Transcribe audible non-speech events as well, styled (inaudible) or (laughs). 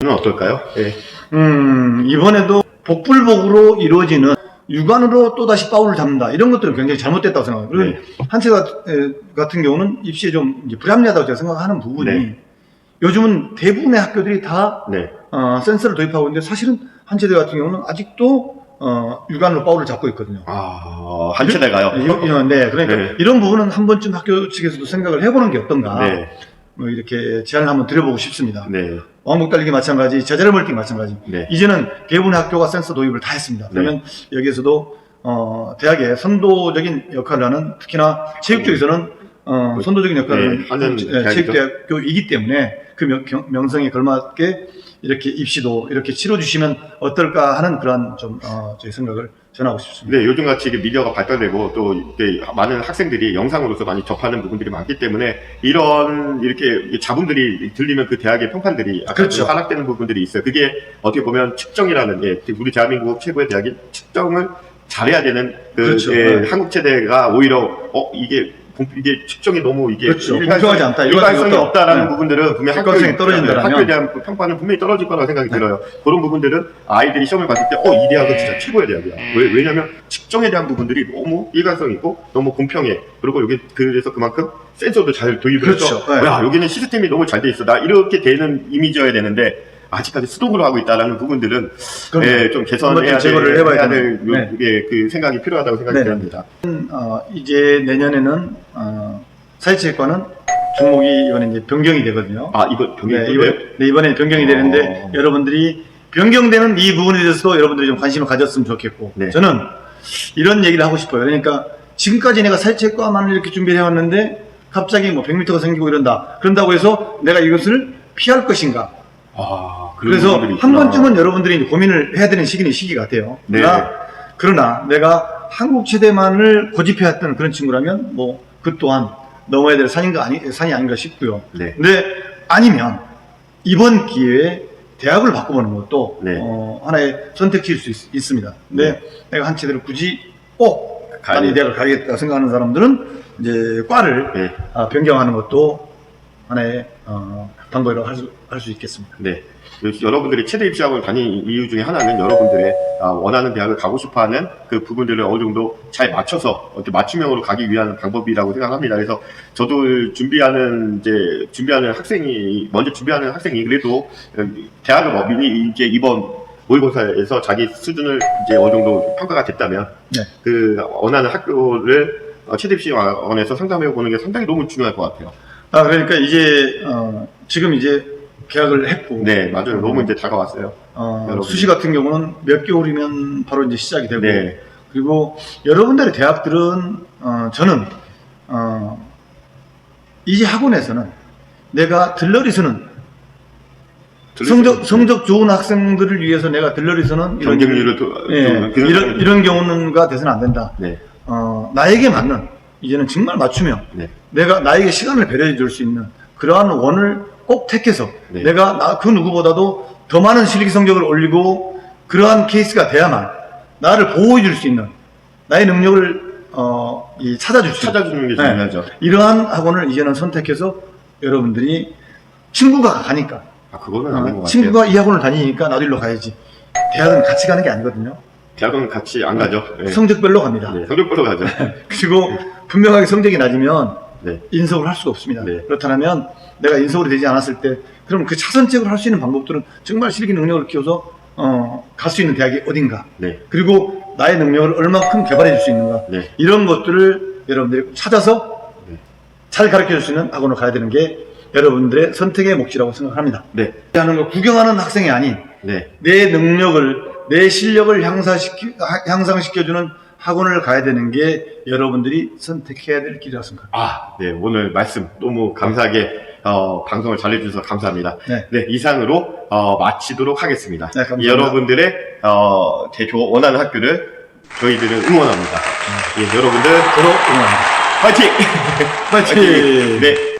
는 어떨까요? 예. 음, 이번에도 복불복으로 이루어지는 육안으로 또다시 파울을 잡는다. 이런 것들은 굉장히 잘못됐다고. 그리고 네. 한채 같- 에, 같은 경우는 입시에 좀 불합리하다고 제가 생각하는 부분이 네. 요즘은 대부분의 학교들이 다 네. 어, 센서를 도입하고 있는데 사실은 한체대 같은 경우는 아직도 어, 육안으로 파울을 잡고 있거든요. 아, 한체대가요? 네, 그러니까 네. 이런 부분은 한 번쯤 학교 측에서도 생각을 해보는 게 어떤가. 네. 뭐 이렇게 제안을 한번 드려보고 싶습니다. 네. 왕복 달리기 마찬가지, 제자리 멀티 마찬가지. 네. 이제는 대부분의 학교가 센서 도입을 다 했습니다. 그러면 여기에서도 어, 대학의 선도적인 역할을 하는 특히나 체육 쪽에서는 어, 선도적인 역할을 네, 하는 체- 대학이죠. 체육대학교이기 때문에 그 명, 경- 명성에 걸맞게 이렇게 입시도 이렇게 치러주시면 어떨까 하는 그런 좀 어, 저희 생각을 전하고 싶습니다. 네, 요즘 같이 이게 미디어가 발달되고 또 많은 학생들이 영상으로서 많이 접하는 부분들이 많기 때문에 이런 이렇게 자본들이 들리면 그 대학의 평판들이 그렇죠. 좀 하락되는 부분들이 있어요. 그게 어떻게 보면 측정이라는 게 우리 대한민국 최고의 대학이 측정을 잘해야 되는 그 그렇죠. 예, 네. 한국 체대가 오히려 어 이게 공- 이게 측정이 너무 이게 그렇죠. 일관성- 공평하지 않다. 일관성이 없다라는 네. 부분들은 분명 객관성이 떨어진다라면. 학교에 대한 그 평판은 분명히 떨어질 거라고 생각이 네. 들어요. 그런 부분들은 아이들이 시험을 봤을 때, 어, 이 대학은 진짜 최고의 대학이야. 왜, 왜냐면 측정에 대한 부분들이 너무 일관성 있고 너무 공평해. 그리고 여기 그래서 그만큼 센서도 잘 도입을 해서, 그렇죠. 네. 야, 여기는 시스템이 너무 잘 돼 있어. 나 이렇게 되는 이미지여야 되는데, 아직까지 수동으로 하고 있다라는 부분들은 그럼요. 예, 좀 개선해야 한번 좀 제거를 될, 해봐야 해야. 될 요- 예, 그 생각이 필요하다고 생각이 네. 듭니다. 어, 이제 내년에는 어, 사회체육과는 종목이 이번에 이제 변경이 되거든요. 아, 이거 병이 네, 이번, 네, 이번에 변경이 되는데 어. 여러분들이 변경되는 이 부분에 대해서도 여러분들이 좀 관심을 가졌으면 좋겠고 네. 저는 이런 얘기를 하고 싶어요. 그러니까 지금까지 내가 사회체육과만 이렇게 준비를 해왔는데 갑자기 뭐 100m가 생기고 이런다. 그런다고 해서 내가 이것을 피할 것인가? 아, 그래서 한. 번쯤은 여러분들이 고민을 해야 되는 시기는 시기 같아요. 네. 그러나, 그러나 내가 한국 체대만을 고집해왔던 그런 친구라면 뭐 그 또한 넘어야 될 산인가 아니 산이 아닌가 싶고요. 네. 근데 아니면 이번 기회에 대학을 바꿔보는 것도 네. 어, 하나의 선택지일 수 있, 습니다 근데 내가 한 체대를 굳이 꼭 나는 이. 대학을 가야겠다 생각하는 사람들은 이제 과를 네. 아, 변경하는 것도 하나의 어, 방법이라고 할 수 할 수 있겠습니다. 네. 여러분들이 최대 입시학원 다니는 이유 중에 하나는 여러분들의 아, 원하는 대학을 가고 싶어 하는 그 부분들을 어느 정도 잘 맞춰서 어떻게 맞춤형으로 가기 위한 방법이라고 생각합니다. 그래서 저도 준비하는 이제 준비하는 학생이 먼저 준비하는 학생이 그래도 대학을 뭐 미리 이제 이번 모의고사에서 자기 수준을 이제 어느 정도 평가가 됐다면 네. 그 원하는 학교를 어, 최대 입시학원에서 상담해 보는 게 상당히 너무 중요할 것 같아요. 아 그러니까 이제 어, 지금 이제 계약을 했고 네, 맞아요. 너무 이제 다가왔어요. 어, 여러분. 수시 같은 경우는 몇 개월이면 바로 이제 시작이 되고 네. 그리고 여러분들의 대학들은 어, 저는 어, 이제 학원에서는 내가 들러리서는 성적 성적 좋은 학생들을 위해서 내가 들러리서는 이런 경쟁률을 도, 예, 좀 이런 이런 경우가 돼서는 안 된다. 네, 어, 나에게 맞는 이제는 정말 맞춤형 네, 내가 나에게 시간을 배려해 줄 수 있는 그러한 원을 꼭 택해서 네. 내가 나, 그 누구보다도 더 많은 실기 성적을 올리고 그러한 케이스가 돼야만 나를 보호해 줄 수 있는 나의 능력을 어, 이 찾아줄 수 있는 찾아주는 게 네. 중요하죠. 이러한 학원을 이제는 선택해서 여러분들이 친구가 가니까 아, 그거는 아닌 것 어, 같아요. 친구가 이 학원을 다니니까 나도 일로 가야지 대학은 같이 가는 게 아니거든요 대학은 같이 안 가죠. 네. 성적별로 갑니다 네, 성적 보러 가죠. (laughs) 그리고 분명하게 성적이 낮으면 네, 인석을 할 수가 없습니다. 네. 그렇다면 내가 인석으로 되지 않았을 때 그럼 그 차선책으로 할 수 있는 방법들은 정말 실기 능력을 키워서 어, 갈 수 있는 대학이 어딘가 네, 그리고 나의 능력을 얼마큼 개발해 줄 수 있는가 네, 이런 것들을 여러분들이 찾아서 네. 잘 가르쳐 줄 수 있는 학원을 가야 되는 게 여러분들의 선택의 몫이라고 생각합니다. 네, 하는 거 구경하는 학생이 아닌 네, 내 능력을 내 실력을 향상시키, 하- 향상시켜주는 학원을 가야 되는 게 여러분들이 선택해야 될 길이라고 생각합니다. 아, 네, 오늘 말씀 너무 감사하게 어, 방송을 잘해주셔서 감사합니다. 네. 네, 이상으로 어, 마치도록 하겠습니다. 네, 감사합니다. 여러분들의 어, 대조 원하는 학교를 저희들은 응원합니다. 예, 여러분들 서로 응원합니다. 화이팅! (laughs) 파이팅! (laughs) 네,